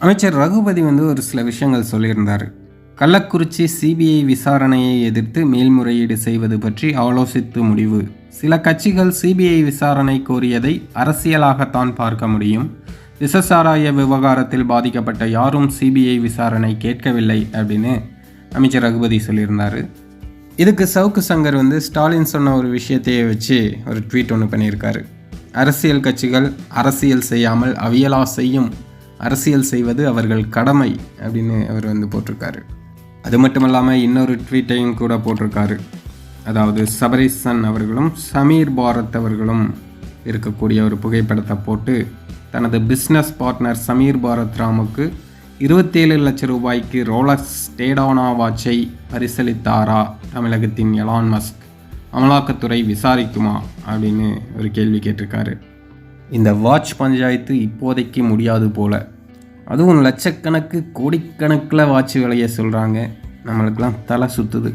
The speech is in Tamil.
அமைச்சர் ரகுபதி வந்து ஒரு சில விஷயங்கள் சொல்லியிருந்தார். கள்ளக்குறிச்சி சிபிஐ விசாரணையை எதிர்த்து மேல்முறையீடு செய்வது பற்றி ஆலோசித்து முடிவு. சில கட்சிகள் சிபிஐ விசாரணை கோரியதை அரசியலாகத்தான் பார்க்க முடியும். விசசாராய விவகாரத்தில் பாதிக்கப்பட்ட யாரும் சிபிஐ விசாரணை கேட்கவில்லை அப்படின்னு அமைச்சர் ரகுபதி சொல்லியிருந்தார். இதுக்கு சவுக்கு சங்கர் வந்து ஸ்டாலின் சொன்ன ஒரு விஷயத்தையே வச்சு ஒரு ட்வீட் ஒன்று பண்ணியிருக்காரு. அரசியல் கட்சிகள் அரசியல் செய்யாமல் அவியலா செய்யும் அரசியல் செய்வது அவர்கள் கடமை அப்படின்னு அவர் வந்து போட்டிருக்காரு. அது மட்டும் இல்லாமல் இன்னொரு ட்வீட்டையும் கூட போட்டிருக்காரு. அதாவது சபரிசன் அவர்களும் சமீர் பாரத் அவர்களும் இருக்கக்கூடிய ஒரு புகைப்படத்தை போட்டு தனது பிஸ்னஸ் பார்ட்னர் சமீர் பாரத் ராமுக்கு இருபத்தேழு லட்சம் ரூபாய்க்கு ரோலக்ஸ் டேடானா வாட்சை பரிசளித்தாரா? தமிழகத்தின் எலான் மஸ்க் அமலாக்கத்துறை விசாரிக்குமா? அப்படின்னு ஒரு கேள்வி கேட்டிருக்காரு. இந்த வாட்ச் பஞ்சாயத்து இப்போதைக்கு முடியாது போல். அதுவும் லட்சக்கணக்கு கோடிக்கணக்கில் வாட்ச் விலையை சொல்கிறாங்க நம்மளுக்கெல்லாம் தலை சுற்றுது